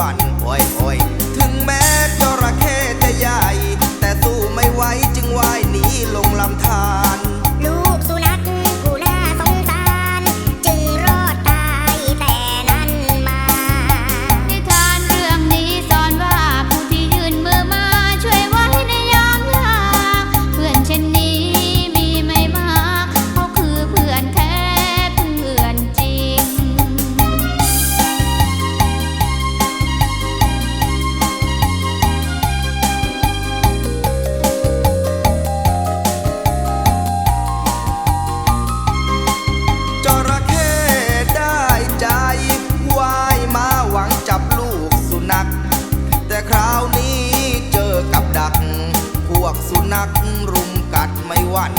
one. boy! กัดไม่หวั่น